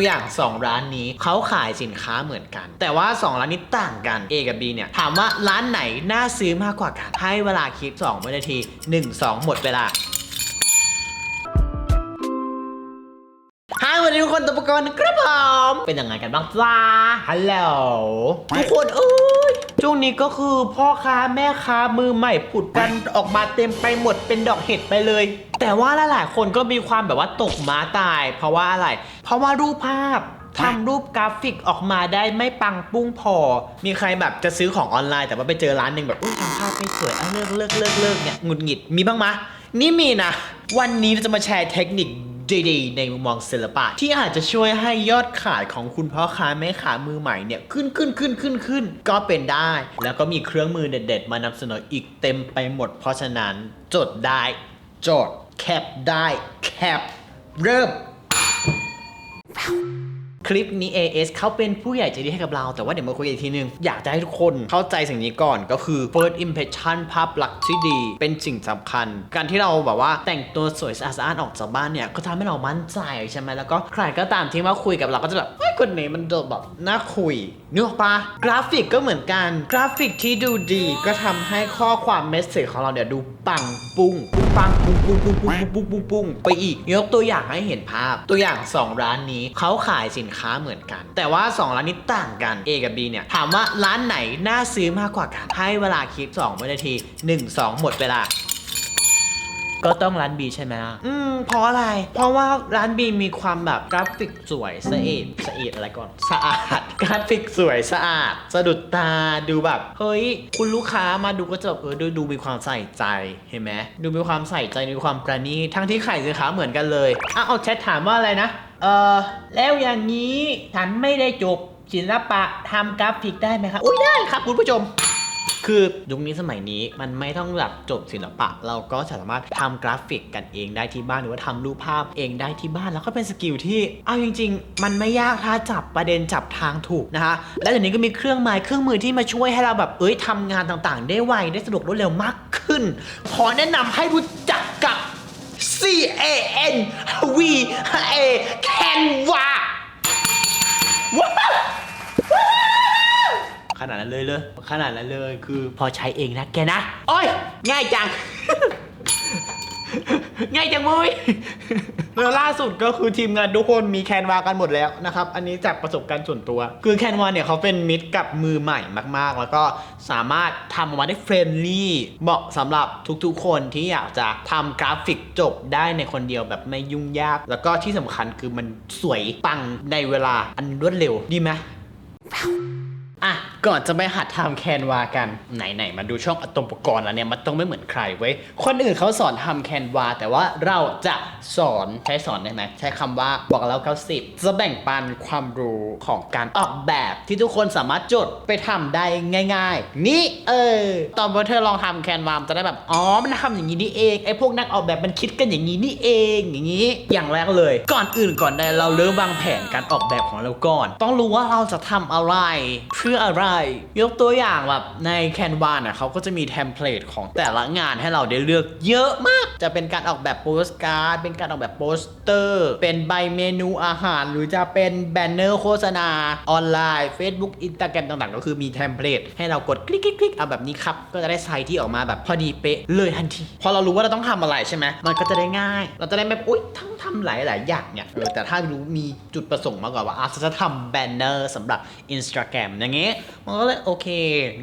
ตัวอย่าง 2 ร้านนี้เขาขายสินค้าเหมือนกัน แต่ว่า 2 ร้านนี้ต่างกัน A กับ B เนี่ยถามว่าร้านไหนน่าซื้อมากกว่ากันให้เวลาคิด2วินาที 1 2 หมดเวลา นตัวประกรณ์ครับผมเป็นยังไงกันบ้างจ้าฮัลโหลทุกคนเอ้ยช่วงนี้ก็คือพ่อค้าแม่ค้ามือใหม่ผุดกันออกมาเต็มไปหมดเป็นดอกเห็ดไปเลย แต่ว่าหลายๆคนก็มีความแบบว่าตกม้าตาย เพราะว่าอะไร เพราะว่ารูปภาพทำรูปกราฟิกออกมาได้ไม่ปังปุ้งพอ มีใครแบบจะซื้อของออนไลน์แต่ว่าไปเจอร้านหนึ่งแบบอุ้ยทำภาพไม่สวยอะเลิกเลิกเลิกเลิกเนี่ยหงุดหงิดมีบ้างมะนี่มีนะ วันนี้เราจะมาแชร์เทคนิค ดีๆ ในมุมมองศิลปะ ที่อาจจะช่วยให้ยอดขายของคุณพ่อค้าแม่ค้ามือใหม่เนี่ยขึ้นขึ้นขึ้นขึ้นขึ้นก็เป็นได้ แล้วก็มีเครื่องมือเด็ด ๆ มานำเสนออีกเต็มไปหมด เพราะฉะนั้นจดได้จดแคปได้แคปเริ่ม คลิปนี้ AS เขาเป็นผู้ใหญ่ใจดีให้กับเรา แต่ว่าเดี๋ยวมาคุยกันอีกทีนึง อยากจะให้ทุกคนเข้าใจสิ่งนี้ก่อนก็คือ first impression ภาพลักษณ์ที่ดี เป็นสิ่งสำคัญ การที่เราแบบว่าแต่งตัวสวยสะอาดออกจากบ้านเนี่ยก็ทำให้เรามั่นใจใช่ไหมแล้วก็ใครก็ตามที่มาคุยกับเราก็จะแบบเฮ้ยคนนี้มันแบบน่าคุยนึกออกปะกราฟิกก็เหมือนกัน กราฟิกที่ดูดีก็ทำให้ข้อความเมสเซจของเราเนี่ยดูปังปุ้งปุ้งปังปุ้งปุ้งปุ้งปุ้งปุ้งปุ้งปุ้งไปอีกยกตัวอย่างให้เห็นภาพ ตัวอย่าง 2 ร้านนี้เขาขายสินค้าเหมือนกัน แต่ว่า 2 ร้านนี้ต่างกัน A กับ B เนี่ยถามว่าร้านไหนน่าซื้อมากกว่ากัน ให้เวลาคิด2วินาที 1 2 หมดเวลา ก็ต้องร้าน B ใช่ไหมล่ะ อืม เพราะอะไร เพราะว่าร้าน B มีความแบบกราฟิกสวยสะเอดสะเอดอะไรก่อน สะอาด กราฟิกสวยสะอาด สะดุดตา ดูแบบ เฮ้ย คุณลูกค้ามาดูก็จะแบบเออดูดูมีความใส่ใจ เห็นไหม ดูมีความใส่ใจ มีความประณีต ทั้งที่ขายสินค้าเหมือนกันเลยอะเอาแชทถามว่าอะไรนะ เออแล้วอย่างนี้ฉันไม่ได้จบศิลปะทำกราฟิกได้ไหมครับ อุ้ยได้ครับคุณผู้ชม คือยุคนี้สมัยนี้มันไม่ต้องแบบจบศิลปะ เราก็สามารถทำกราฟิกกันเองได้ที่บ้านหรือว่าทำรูปภาพเองได้ที่บ้านแล้วก็เป็นสกิลที่เอาจริง ๆ มันไม่ยากถ้าจับประเด็นจับทางถูกนะคะและเดี๋ยวนี้ก็มีเครื่องไม้เครื่องมือที่มาช่วยให้เราแบบเอ้ยทำงานต่างๆ ได้ไวได้สะดวกรวดเร็วมากขึ้น ขอแนะนำให้รู้จักกับ C A N V A Canva ขนาดนั้นเลยเลย ขนาดนั้นเลยคือพอใช้เองนะแกนะ โอ้ย ง่ายจัง ง่ายจังมุ้ยแล้วล่าสุดก็คือทีมงานทุกคนมีแคนวากันหมดแล้วนะครับ อันนี้จากประสบการณ์ส่วนตัว คือแคนวาเนี่ยเขาเป็นมิตรกับมือใหม่มาก ๆ แล้วก็สามารถทำออกมาได้เฟรนลี่เหมาะสำหรับทุกๆ คนที่อยากจะทำกราฟิกจบได้ในคนเดียวแบบไม่ยุ่งยาก แล้วก็ที่สำคัญคือมันสวยปังในเวลาอันรวดเร็วดีไหมอะก่อนจะไปหัดทำแคนวากันไหนๆมาดูช่องอะตอมปกรณ์แล้วเนี่ยมันต้องไม่เหมือนใครเว้ยคนอื่นเขาสอนทำแคนวาแต่ว่าเราจะสอนใช้สอนได้ไหมใช้คำว่าบอกแล้ว90จะแบ่งปันความรู้ของการออกแบบที่ทุกคนสามารถจดไปทำได้ง่าย ๆ นี่เออตอนพอเธอลองทำแคนวามจะได้แบบอ๋อมันทำอย่างนี้นี่เองไอ้พวกนักออกแบบมันคิดกันอย่างนี้นี่เองอย่างนี้ อย่างแรกเลย ก่อนอื่นก่อนใดเราเริ่มวางแผนการออกแบบของเราก่อน ต้องรู้ว่าเราจะทำอะไรเพื่ออะไรยกตัวอย่างแบบในแคนวาน่ะเขาก็จะมีเทมเพลตของแต่ละงานให้เราได้เลือกเยอะมาก จะเป็นการออกแบบโปสการ์ด เป็นการออกแบบโปสเตอร์ เป็นใบเมนูอาหาร หรือจะเป็นแบนเนอร์โฆษณาออนไลน์ Facebook Instagram ต่างๆ ก็คือมีเทมเพลตให้เรากดคลิกคลิกเอาแบบนี้ครับ ก็จะได้ไซต์ที่ออกมาแบบพอดีเป๊ะเลยทันที พอเรารู้ว่าเราต้องทำอะไรใช่ไหมมันก็จะได้ง่าย เราจะได้ไม่อุ๊ยทั้งทำหลายหลายๆอย่างเนี่ยเออแต่ถ้ารู้มีจุดประสงค์มาก่อนว่าอาจจะทำแบนเนอร์สำหรับ Instagram อย่างเงี้ยมันก็เลยโอเค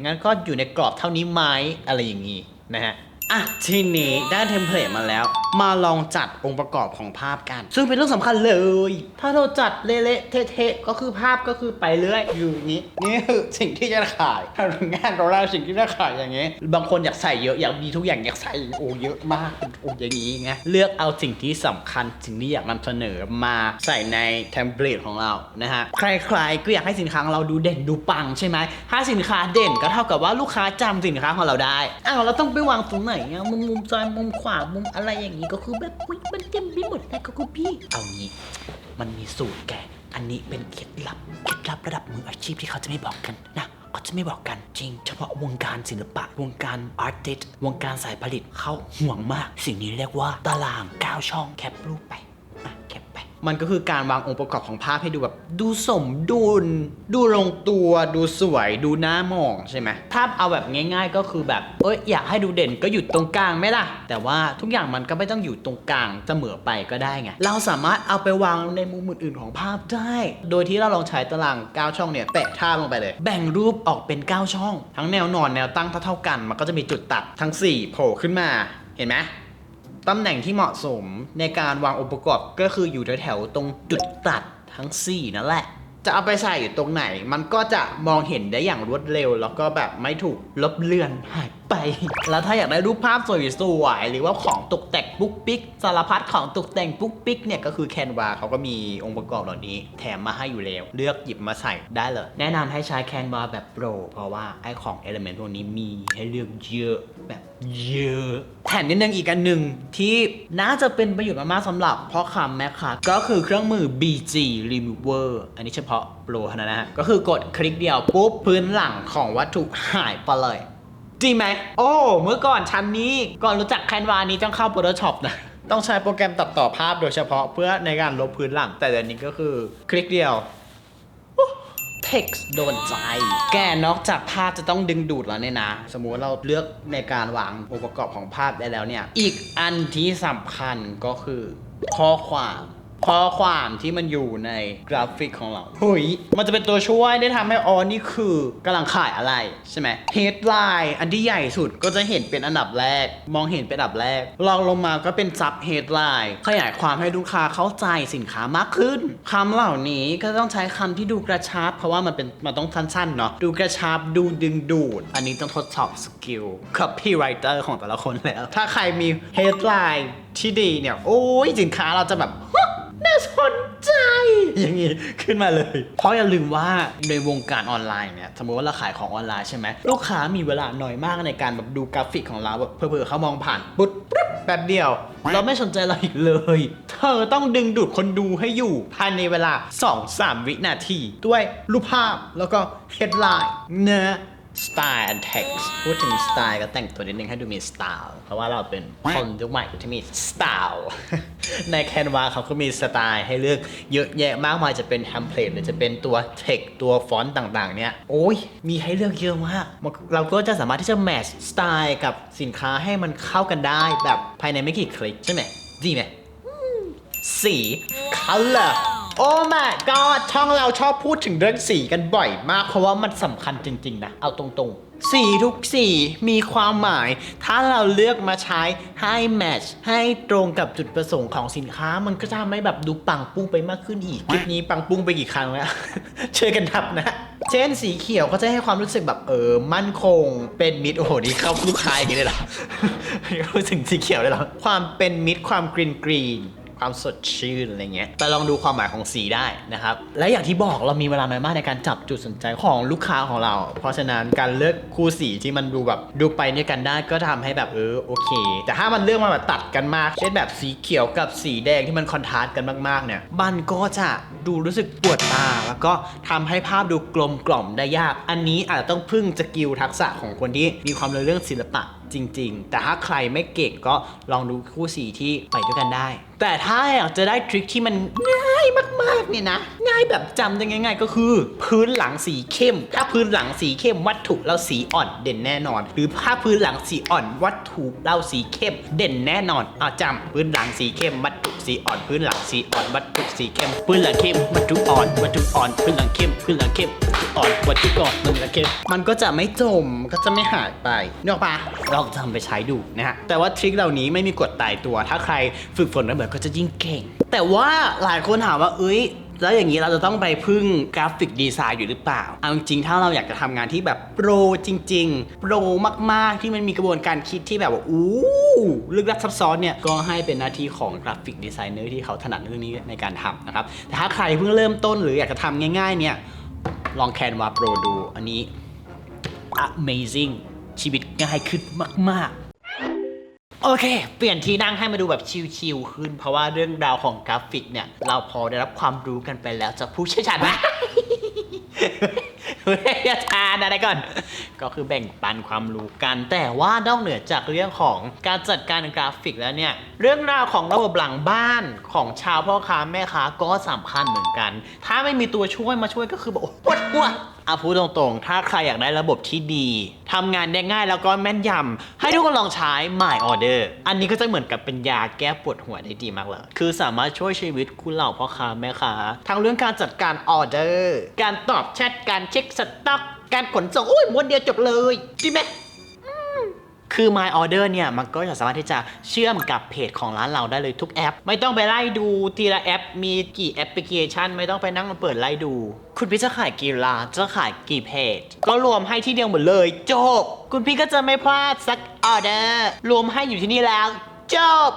งั้นก็อยู่ในกรอบเท่านี้ไหมอะไรอย่างงี้นะฮะ อะทีนี้ได้เทมเพลตมาแล้ว มาลองจัดองค์ประกอบของภาพกัน ซึ่งเป็นเรื่องสำคัญเลย ถ้าเราจัดเละๆเทะๆก็คือภาพก็คือไปเรื่อยอยู่อย่างนี้ นี่คือสิ่งที่จะขายถ้าถึงานเราได้สิ่งที่จะขายอย่างนี้ บางคนอยากใส่เยอะอยากมีทุกอย่างอยากใส่โอ้เยอะมากโอ้อย่างนี้ไงเลือกเอาสิ่งที่สำคัญสิ่งที่อยากนำเสนอมาใส่ในเทมเพลตของเรานะฮะใครๆก็อยากให้สินค้าของเราดูเด่นดูปังใช่ไหมถ้าสินค้าเด่นก็เท่ากับว่าลูกค้าจำสินค้าของเราได้อ้าวเราต้องไปวางตรงไหนอะมุมมุมซ้ายมุมขวามุมอะไรอย่างนี้ก็คือแบบอุ๊ยมันเต็มไปหมดเลยก็คือพี่ เอางี้ มันมีสูตรแก อันนี้เป็นเคล็ดลับเคล็ดลับระดับมืออาชีพที่เขาจะไม่บอกกันนะเขาจะไม่บอกกันจริง เฉพาะวงการศิลปะ วงการอาร์ติสวงการสายผลิตเขาห่วงมาก สิ่งนี้เรียกว่าตาราง9ช่องแคปรูปไป มันก็คือการวางองค์ประกอบของภาพให้ดูแบบ ดูสมดุล ดูลงตัว ดูสวย ดูน่ามองใช่ไหมถ้าเอาแบบง่าย ๆ ก็คือแบบ เอ้ยอยากให้ดูเด่นก็อยู่ตรงกลางไหมล่ะ แต่ว่าทุกอย่างมันก็ไม่ต้องอยู่ตรงกลางเสมอไปก็ได้ไง เราสามารถเอาไปวางในมุมอื่นๆของภาพได้ โดยที่เราลองใช้ตาราง 9 ช่องเนี่ยแปะท่าลงไปเลย แบ่งรูปออกเป็น 9 ช่อง ทั้งแนวนอนแนวตั้งเท่าๆกัน มันก็จะมีจุดตัดทั้ง4โผล่ขึ้นมา เห็นไหม ตำแหน่งที่เหมาะสมในการวางองค์ประกอบก็คืออยู่แถวๆตรงจุดตัดทั้ง 4 นั่นแหละ จะเอาไปใส่อยู่ตรงไหน มันก็จะมองเห็นได้อย่างรวดเร็ว แล้วก็แบบไม่ถูกลบเลือนหายไป แล้วถ้าอยากได้รูปภาพสวยๆหรือว่าของตกแต่งปุ๊กปิ๊กสารพัดของตกแต่งปุ๊กปิ๊กเนี่ยก็คือแคนวาเขาก็มีองค์ประกอบเหล่านี้ แถมมาให้อยู่แล้ว เลือกหยิบมาใส่ได้เลย แนะนำให้ใช้แคนวาแบบโปร เพราะว่าไอของเอลเมนต์พวกนี้มีให้เลือกเยอะแบบเยอะแถมนิดนึงอีกอันหนึ่งที่น่าจะเป็นประโยชน์มากๆสำหรับพ่อค้าแม่ค้าก็คือเครื่องมือ BG Remover อันนี้เฉพาะโปรเท่านั้นนะฮะก็คือกดคลิกเดียวปุ๊บพื้นหลังของวัตถุหายไปเลย จริงไหม โอ้ เมื่อก่อนชั้นนี้ ก่อนรู้จักแคนวานี้ต้องเข้า Photoshop นะ ต้องใช้โปรแกรมตัดต่อภาพโดยเฉพาะเพื่อในการลบพื้นหลัง แต่เดี๋ยวนี้ก็คือ คลิกเดียว text โดนใจ แกนอกจากภาพจะต้องดึงดูดแล้วเนี่ยนะ สมมุติว่าเราเลือกในการวางองค์ประกอบของภาพได้แล้วเนี่ย อีกอันที่สำคัญก็คือข้อความ ข้อความที่มันอยู่ในกราฟิกของเราเฮ้ยมันจะเป็นตัวช่วยได้ทำให้อ๋อนี่คือกำลังขายอะไรใช่ไหม headline อันที่ใหญ่สุดก็จะเห็นเป็นอันดับแรก มองเห็นเป็นอันดับแรกลองลงมาก็เป็น sub headline ขยายความให้ลูกค้าเข้าใจสินค้ามากขึ้นคำเหล่านี้ก็ต้องใช้คำที่ดูกระชับ เพราะว่ามันเป็นมันต้องสั้นๆเนาะดูกระชับดูดึงดูด อันนี้ต้องทดสอบสกิล copywriter ของแต่ละคนแล้ว ถ้าใครมี headline ที่ดีเนี่ย โอ้ยสินค้าเราจะแบบ สนใจ อย่างนี้ขึ้นมาเลย เพราะอย่าลืมว่าในวงการออนไลน์เนี่ยสมมติว่าเราขายของออนไลน์ใช่ไหมลูกค้ามีเวลาน้อยมากในการแบบดูกราฟิกของเราแบบเผื่อๆเขามองผ่านปุ๊บปุ๊บแป๊บเดียว เราไม่สนใจเราอีกเลย เธอต้องดึงดูดคนดูให้อยู่ ภายในเวลา 2-3 วินาที ด้วยรูปภาพแล้วก็ headline เนื้อ style and text พูดถึงสไตล์ก็แต่งตัวนิดนึงให้ดูมีสไตล์เพราะว่าเราเป็นคนยุคใหม่ที่มีสไตล์ใน Canva เขาก็มีสไตล์ให้เลือกเยอะแยะมากมายจะเป็นเทมเพลตหรือจะเป็นตัว text ตัวฟอนต์ต่างๆ เนี่ย โอ้ย มีให้เลือกเยอะมาก เราก็จะสามารถที่จะแมทช์สไตล์กับสินค้าให้มันเข้ากันได้แบบภายในไม่กี่คลิกใช่ไหมดีไหมสี color โอ้ my god ช่องเราชอบพูดถึงเรื่องสีกันบ่อยมาก เพราะว่ามันสำคัญจริง ๆ นะ เอาตรงๆ สีทุกสีมีความหมาย ถ้าเราเลือกมาใช้ให้แมทช์ให้ตรงกับจุดประสงค์ของสินค้า มันก็จะทำให้แบบดูปังปุ้งไปมากขึ้นอีก คลิปนี้ปังปุ้งไปกี่ครั้งแล้วช่วยกันทับนะ เช่นสีเขียวก็จะให้ความรู้สึกแบบเออมั่นคง เป็นมิตรโอ้โหนี่เข้าลูกค้าอย่างนี้เลยเหรอ รู้สึกสีเขียวเลยเหรอความเป็นมิตรความกรีนกรีน ความสดชื่นอะไรเงี้ยแต่ลองดูความหมายของสีได้นะครับ และอย่างที่บอกเรามีเวลาน้อยมากในการจับจุดสนใจของลูกค้าของเรา เพราะฉะนั้นการเลือกคู่สีที่มันดูแบบดูไปด้วยกันได้ก็ทำให้แบบเออโอเค แต่ถ้ามันเลือกมาแบบตัดกันมากเช่นแบบสีเขียวกับสีแดงที่มันคอนทราสต์กันมากๆเนี่ยมันก็จะดูรู้สึกปวดตา แล้วก็ทำให้ภาพดูกลมกล่อมได้ยาก อันนี้อาจจะต้องพึ่งสกิลทักษะของคนที่มีความรู้เรื่องศิลปะจริง ๆ แต่ถ้าใครไม่เก่งก็ลองดูคู่สีที่ไปด้วยกันได้ แต่ถ้าอยากจะได้ทริคที่มันง่ายายมากๆเนี่ยนะ ง่ายแบบจำได้ง่าย ๆ ก็คือ พื้นหลังสีเข้ม ถ้าพื้นหลังสีเข้มวัตถุเราสีอ่อนเด่นแน่นอน หรือถ้าพื้นหลังสีอ่อนวัตถุเราสีเข้มเด่นแน่นอนเอาจำพื้นหลังสีเข้มวัตถุสีอ่อนพื้นหลังสีอ่อนวัตถุสีเข้มพื้นหลังเข้มวัตถุอ่อนวัตถุอ่อนพื้นหลังเข้มพื้นหลังเข้มวัตถุอ่อนวัตถุอ่อนพื้นหลังเข้มมันก็จะไม่จมก็จะไม่หายไปนึกออกปะลองทำไปใช้ดูนะฮะแต่ว่าทริคเหล่านี้ไม่มีกฎตายตัว ถ้าใครฝึกฝนกันเหมือนก็จะยิ่งเก่ง แต่ว่าหลายคนถามว่าเอ้ยแล้วอย่างนี้เราจะต้องไปพึ่งกราฟิกดีไซน์อยู่หรือเปล่า เอาจริงๆ ถ้าเราอยากจะทำงานที่แบบโปรจริง ๆ โปรมากๆ ที่มันมีกระบวนการคิดที่แบบว่าอู้ลึกลับซับซ้อนเนี่ย ก็ให้เป็นหน้าที่ของกราฟิกดีไซเนอร์ที่เขาถนัดเรื่องนี้ในการทำนะครับ แต่ถ้าใครเพิ่งเริ่มต้นหรืออยากจะทำง่าย ๆ เนี่ย ลองแคนวาโปรดู อันนี้ amazing ชีวิตง่ายขึ้นมาก ๆ โอเค เปลี่ยนที่นั่งให้มาดูแบบชิลๆขึ้น เพราะว่าเรื่องราวของกราฟิกเนี่ย เราพอได้รับความรู้กันไปแล้วจากผู้เชี่ยวชาญนะเฮ้ยอาจารย์อะไรก่อน ก็คือแบ่งปันความรู้กัน แต่ว่านอกเหนือจากเรื่องของการจัดการกราฟิกแล้วเนี่ย เรื่องราวของระบบหลังบ้านของชาวพ่อค้าแม่ค้าก็สำคัญเหมือนกัน ถ้าไม่มีตัวช่วยมาช่วยก็คือแบบโอ้ปวดหัว อาพูดตรงๆ ถ้าใครอยากได้ระบบที่ดี ทำงานได้ง่ายแล้วก็แม่นยำ ให้ทุกคนลองใช้ My Order อันนี้ก็จะเหมือนกับเป็นยาแก้ปวดหัวได้ดีมากเลย คือสามารถช่วยชีวิตคุณเหล่าพ่อค้าแม่ค้า ทั้งเรื่องการจัดการออเดอร์ การตอบแชท การเช็คสต็อก การขนส่ง โอ้ยมวนเดียวจบเลย ดีไหม คือ My Order เนี่ยมันก็จะสามารถที่จะเชื่อมกับเพจของร้านเราได้เลยทุกแอป ไม่ต้องไปไล่ดูทีละแอป มีกี่แอปพลิเคชัน ไม่ต้องไปนั่งเปิดไล่ดู คุณพี่จะขายกี่ร้านจะขายกี่เพจ ก็รวมให้ที่เดียวหมดเลยจบ คุณพี่ก็จะไม่พลาดสักออเดอร์รวมให้อยู่ที่นี่แล้วจบ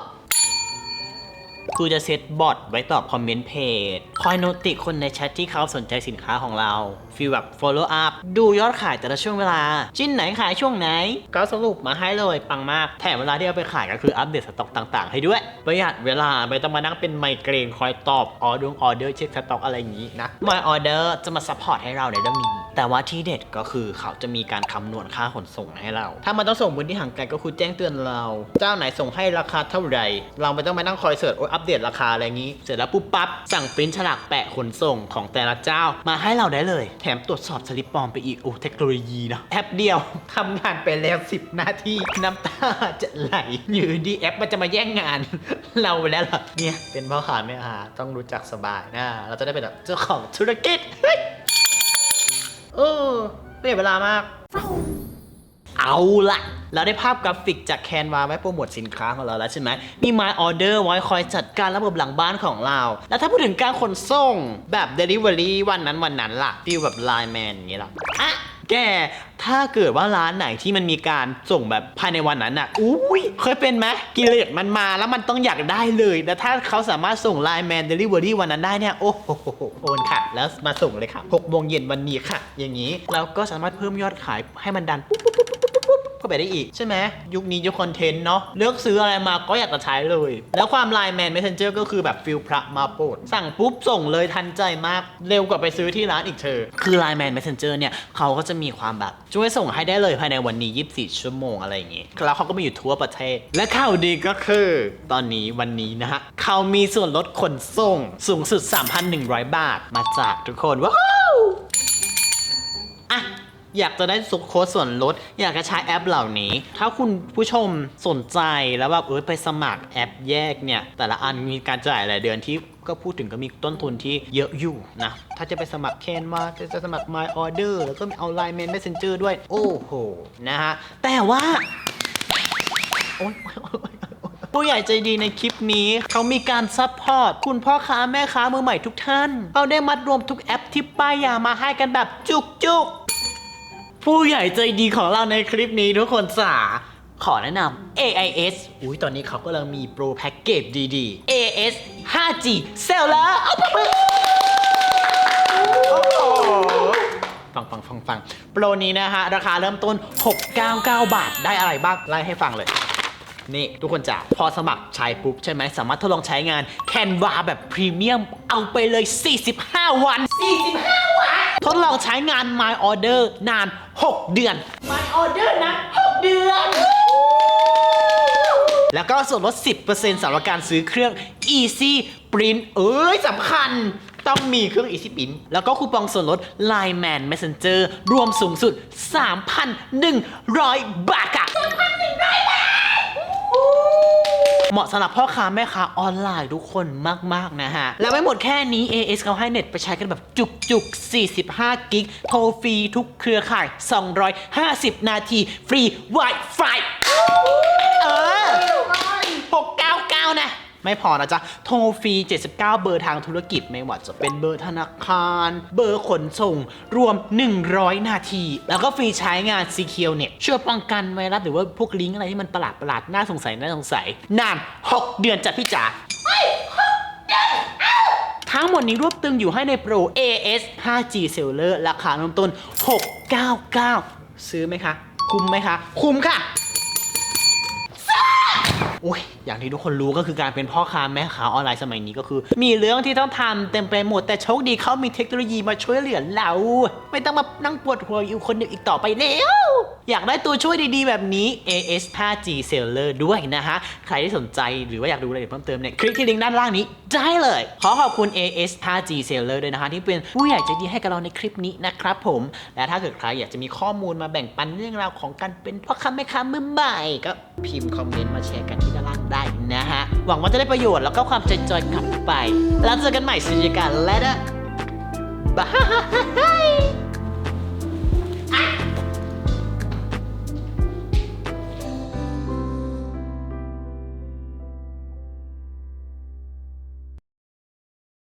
กูจะเซตบอทไว้ตอบคอมเมนต์เพจ คอยโนติคนในแชทที่เขาสนใจสินค้าของเรา ฟีลแบบ follow up ดูยอดขายแต่ละช่วงเวลา ชิ้นไหนขายช่วงไหน ก็สรุปมาให้เลยปังมาก แถมเวลาที่เอาไปขายก็คืออัปเดตสต็อกต่างๆ ให้ด้วย ประหยัดเวลาไม่ต้องมานั่งเป็นไมเกรนคอยตอบออเดอร์ออเดอร์เช็คสต็อกอะไรอย่างนี้นะ My Order จะมาซัพพอร์ตให้เราในเรื่องนี้แต่ว่าที่เด็ดก็คือเขาจะมีการคำนวณค่าขนส่งให้เรา ถ้ามันต้องส่งพื้นที่ห่างไกลก็คือแจ้งเตือนเรา เจ้าไหนส่งให้ราคาเท่าไหร่ เราไม่ต้องมานั่งคอยเสิร์ชโอ้ยอัปเดตราคาอะไรอย่างนี้ เสร็จแล้วปุ๊บปั๊บสั่งปริ้นฉลากแปะขนส่งของแต่ละเจ้ามาให้เราได้เลย แถมตรวจสอบสลิปปลอมไปอีกโอ้เทคโนโลยีนะแอปเดียวทำงานไปแล้ว 10นาทีน้ำตาจะไหลอยู่ดีแอปมันจะมาแย่งงาน เราไปแล้วเหรอเนี่ยเป็นพ่อค้าแม่ค้าต้องรู้จักสบายนะเราจะได้เป็นแบบเจ้าของธุรกิจ เออเสียเวลามาก เอาละเราได้ภาพกราฟิกจากแคนวาไว้โปรโมทสินค้าของเราแล้วใช่ไหม มี My Order ไว้คอยจัดการระบบหลังบ้านของเรา แล้วถ้าพูดถึงการขนส่งแบบ Delivery วันนั้นวันนั้นล่ะฟีลแบบ Line Man อย่างนี้ล่ะอะ แกถ้าเกิดว่าร้านไหนที่มันมีการส่งแบบภายในวันนั้นอะอุ้ยเคยเป็นไหมกิเลสมันมาแล้วมันต้องอยากได้เลยแต่ถ้าเขาสามารถส่งไลน์แมนเดลิเวอรี่วันนั้นได้เนี่ย โอ้โหโอนค่ะ แล้วมาส่งเลยค่ะ6โมงเย็นวันนี้ค่ะ อย่างนี้เราก็สามารถเพิ่มยอดขายให้มันดันปุ๊บาไปได้อีก ใช่ไหมยุคนี้ยุคคอนเทนต์เนาะเลือกซื้ออะไรมาก็อยากจะใช้เลย แล้วความไลน์แมน Messenger ก็คือแบบฟิลพระมาโปรดสั่งปุ๊บส่งเลยทันใจมากเร็วกว่าไปซื้อที่ร้านอีกเธอ คือ Line Man Messenger เนี่ยเขาก็จะมีความแบบช่วยส่งให้ได้เลยภายในวันนี้ 24 ชั่วโมงอะไรอย่างงี้แล้วเขาก็มีอยู่ทั่วประเทศ และข่าวดีก็คือ ตอนนี้วันนี้นะฮะเขามีส่วนลดขนส่งสูงสุด 3,100 บาทมาจากทุกคนว้าว อยากจะได้สุดโค้ดส่วนลด อยากจะใช้แอปเหล่านี้ ถ้าคุณผู้ชมสนใจแล้วแบบเออไปสมัครแอปแยกเนี่ย แต่ละอันมีการจ่ายรายเดือนที่ก็พูดถึงก็มีต้นทุนที่เยอะอยู่นะ ถ้าจะไปสมัครแคนมาจะสมัคร My Order แล้วก็เอา Line Man Messenger ด้วย โอ้โห นะฮะ แต่ว่า โอ๊ยผู้ใหญ่ใจดีในคลิปนี้ เขามีการซัพพอร์ต คุณพ่อค้าแม่ค้ามือใหม่ทุกท่าน เขาได้มัดรวมทุกแอปที่ป้ายยามาให้กันแบบจุกจุก ผู้ใหญ่ใจดีของเราในคลิปนี้ทุกคนสาขอแนะนำ AIS อุ้ยตอนนี้เขากำลังมีโปรแพ็กเกจดีๆ AIS 5G เซลล้วเอาไปเลยโอ้โหฟังฟังฟังฟังโปรนี้นะฮะ ราคาเริ่มต้น 699 บาท ได้อะไรบ้าง ไล่ให้ฟังเลย นี่ ทุกคนจ๋าพอสมัครใช้ปุ๊บ ใช่ไหม สามารถทดลองใช้งานแคนวาแบบพรีเมียม เอาไปเลย 45 วัน 45 วัน ทดลองใช้งาน My Order นาน 6 เดือน My Order นะ 6 เดือน แล้วก็ส่วนลด 10%สำหรับการซื้อเครื่อง Easy Print เอ้ยสำคัญต้องมีเครื่อง Easy Print แล้วก็คูปองส่วนลด Line Man Messenger รวมสูงสุด 3,100 บาทค่ะ เหมาะสำหรับพ่อค้าแม่ค้าออนไลน์ทุกคนมาก ๆ นะฮะ แล้วไม่หมดแค่นี้ AS เขาให้เน็ตไปใช้กันแบบจุกๆ 45 กิกโทรฟรีทุกเครือข่าย 250 นาที ฟรี Wi-Fi เออ699 นะ ไม่พอนะจ๊ะ โทรฟรี 79 เบอร์ทางธุรกิจไม่ว่าจะเป็นเบอร์ธนาคาร เบอร์ขนส่ง รวม 100 นาที แล้วก็ฟรีใช้งาน Secure Net ช่วยป้องกันไวรัสหรือว่าพวกลิงก์อะไรที่มันประหลาดประหลาดน่าสงสัยน่าสงสัย นาน 6 เดือนจ้ะพี่จ๋าทั้งหมดนี้รวบตึงอยู่ให้ในโปร AS 5G Seller ราคาเริ่มต้น 699 ซื้อไหมคะ คุ้มไหมคะ คุ้มค่ะ โอ้ยอย่างที่ทุกคนรู้ก็คือการเป็นพ่อค้าแม่ค้าออนไลน์สมัยนี้ก็คือ มีเรื่องที่ต้องทำเต็มไปหมดแต่โชคดีเขามีเทคโนโลยีมาช่วยเหลือเรา ไม่ต้องมานั่งปวดหัวอยู่คนเดียวอีกต่อไปแล้ว อยากได้ตัวช่วยดีๆ แบบนี้ AS 5G Seller ด้วยนะฮะ ใครที่สนใจหรือว่าอยากดูรายละเอียดเพิ่มเติมเนี่ย คลิกที่ลิงก์ด้านล่างนี้ได้เลย ขอขอบคุณ AS 5G Seller ด้วยนะคะที่เป็นผู้ใหญ่ใจดีให้กับเราในคลิปนี้นะครับผม และถ้าเกิดใครอยากจะมีข้อมูลมาแบ่งปันเรื่องราวของการเป็นพ่อค้าแม่ค้ามือใหม่ก็พิมพ์คอมเมนต์มาแชร์กันที่ด้านล่างได้นะฮะ หวังว่าจะได้ประโยชน์แล้วก็ความจอยกลับไป แล้วเจอกันใหม่สุดยอดและบาย